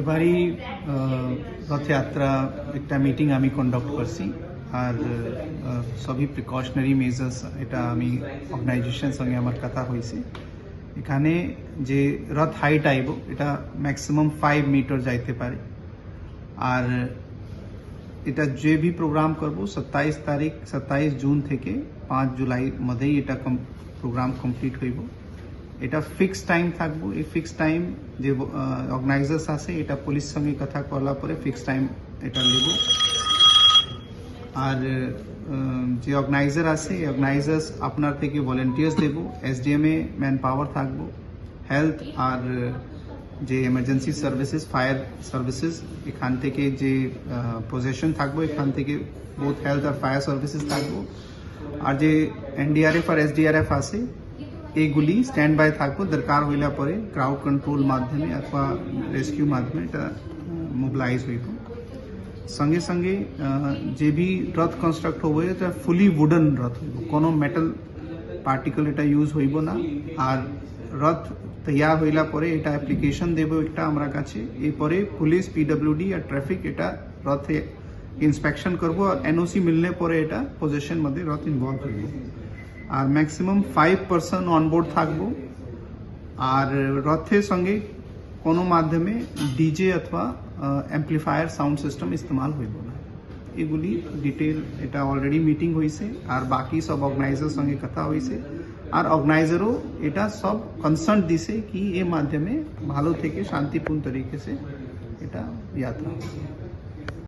এবারই রথযাত্রা একটা মিটিং আমি কন্ডাক্ট করছি। আর সবই প্রিকশনারি মেজার্স এটা আমি অর্গানাইজেশন সঙ্গে আমার কথা হয়েছে। এখানে যে রথ হাইট আইব, এটা ম্যাক্সিমাম ফাইভ মিটার যাইতে পারে। আর এটা যে ভি প্রোগ্রাম করব সত্তাইশ তারিখ সত্তাইশ জুন থেকে পাঁচ জুলাই মধ্যেই এটা প্রোগ্রাম কমপ্লিট হইব। এটা ফিক্স টাইম থাকব। এই ফিক্স টাইম যে অর্গানাইজার্স আছে এটা পুলিশ সঙ্গে কথা করার পরে ফিক্স টাইম এটা নেব। আর আহ, যে অর্গানাইজার আছে অর্গানাইজার্স আপনার থেকে ভলেন্টিয়ার্স দেব। এসডিএম এ ম্যান পাওয়ার থাকব। হেলথ আর আহ, যে এমার্জেন্সি সার্ভিসেস ফায়ার সার্ভিসেস এখান থেকে যে পজিশন থাকব এখান থেকে বোথ হেলথ আর ফায়ার সার্ভিসেস থাকব। আর যে এনডিআরএফ আর এসডিআরএফ আছে এইগুলি স্ট্যান্ড বাই থাকব। দরকার হইলা পরে ক্রাউড কন্ট্রোল মাধ্যমে অথবা রেস্কিউ মাধ্যমে এটা মোবিলাইজ হইব। সঙ্গে সঙ্গে যে বি রথ কনস্ট্রাক্ট হব, এটা ফুলি উডেন রথ হইব। কোনো মেটাল পার্টিকল এটা ইউজ হইব না। আর রথ তৈয়ার হইলা পরে এটা অ্যাপ্লিকেশন দেব একটা আমরা কাছে। এরপরে পুলিশ পিডব্লিউডি আর ট্রাফিক এটা রথে ইন্সপেকশন করব। আর এনওসি মিললে পরে এটা পজিশন মধ্যে রথ ইনভলভ হইব। আর ম্যাক্সিমাম ফাইভ পার্সন অনবোর্ড থাকব। আর রথের সঙ্গে কোনো মাধ্যমে ডিজে অথবা অ্যাম্পলিফায়ার সাউন্ড সিস্টেম ইস্তেমাল হইব না। এগুলি ডিটেল এটা অলরেডি মিটিং হয়েছে আর বাকি সব অর্গানাইজার সঙ্গে কথা হয়েছে আর অর্গানাইজারও এটা সব কনসার্ন দিছে কি এ মাধ্যমে ভালো থেকে শান্তিপূর্ণ তরিকে এটা যাত্রা